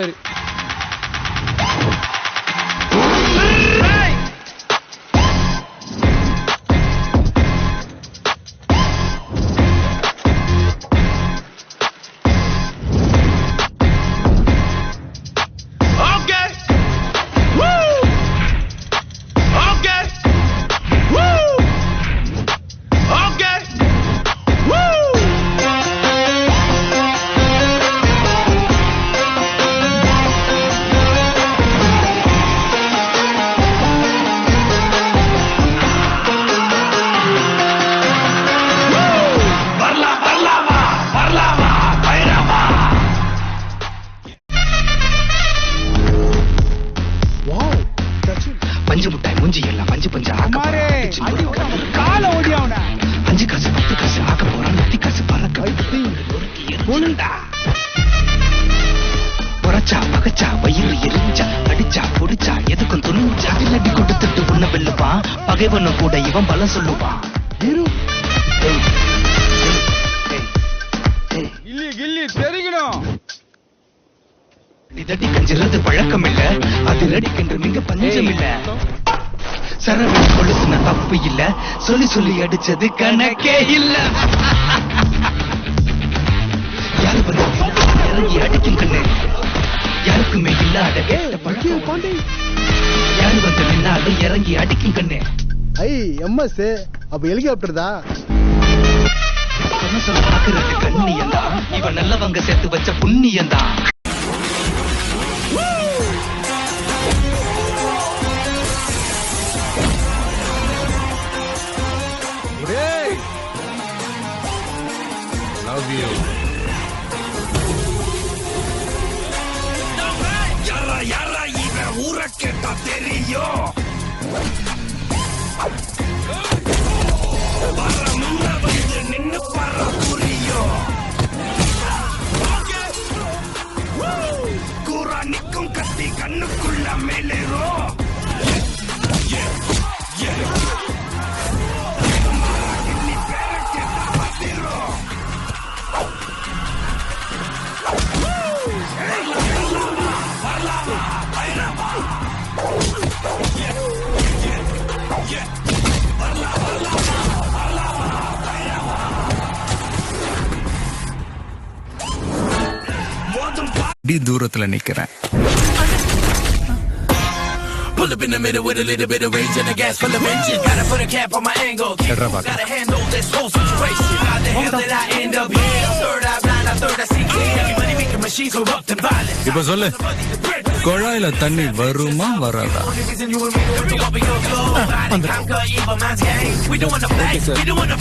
சரி வயிறு எரிஞ்சா அடிச்சா புடிச்சா எதுக்கும் துணிஞ்சா அடி கொடுத்துட்டு உன்ன வெல்லுவான் பகைவனும் கூட இவன் பலம் சொல்லுவான். கில்லி கில்லி தெரிக்கணும் இதடி கஞ்சிறது பழக்கம் இல்ல. அது ரடிக்கின்ற மிக பஞ்சம் இல்ல. சரவண கொளுத்துன தப்பு இல்ல. சொல்லி சொல்லி அடிச்சது கணக்கே இல்ல. யாரு யாரு வந்து நின்னாலும் இறங்கி அடிக்கும் கண்ணு. ஐ எம்எஸ். அப்ப ஹெலிகாப்டர் தான். சொன்ன இவன் நல்லவங்க சேர்த்து வச்ச புண்ணியந்தான். டேய். யாரா ஊரை கேட்டா தெரியும் வர முன்ன வந்து நின்னு பர புரியும் கூறா நிக்கும் கத்தி கண்ணுக்குள்ள மேலேறும் மோதும் அடி தூரத்துல நிக்கிறேன் Pull up in the middle with a little bit of range and a gas full of engine. Gotta put a cap on my angle. Edra baka. Gotta handle this whole situation. How the hell did I end up here? Third eye blind, I third I see clear. Everybody making machines corrupt and violent. குழாயில தண்ணி வருமா வராதா We don't wanna play, we don't wanna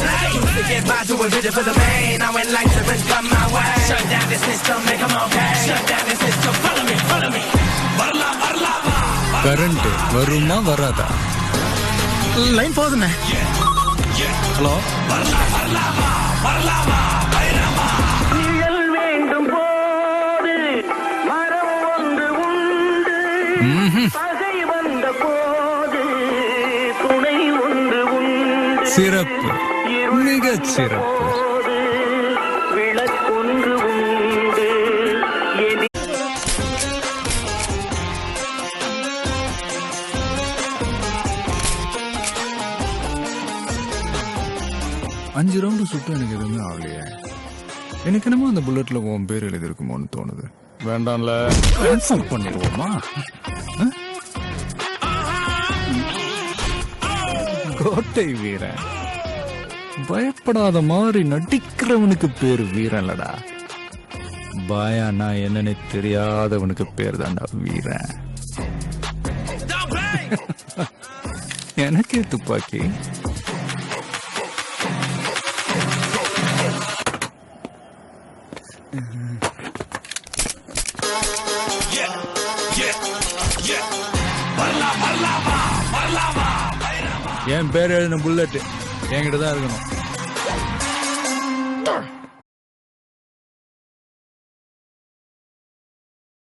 சிறப்பு. மிகச் சிறப்பு. அஞ்சு round சுட்டு எனக்கு எதுவுமே ஆகலையே. எனக்கு என்னமோ அந்த புல்லட்ல உன் பேர் எழுதிருக்குமோன்னு தோணுது. வேண்டாம்ல. கேன்சல் பண்ணிடுவோமா? கோட்டை வீரன். பயப்படாத மாதிரி நடிக்கிறவனுக்கு பேர் வீரன்லடா. பாயானா என்னன்னு தெரியாதவனுக்கு பேர் தான்டா வீரன். எனக்கே துப்பாக்கி. என் பேர் எழுதின புல்லட் என்கிட்ட தான் இருக்கணும்.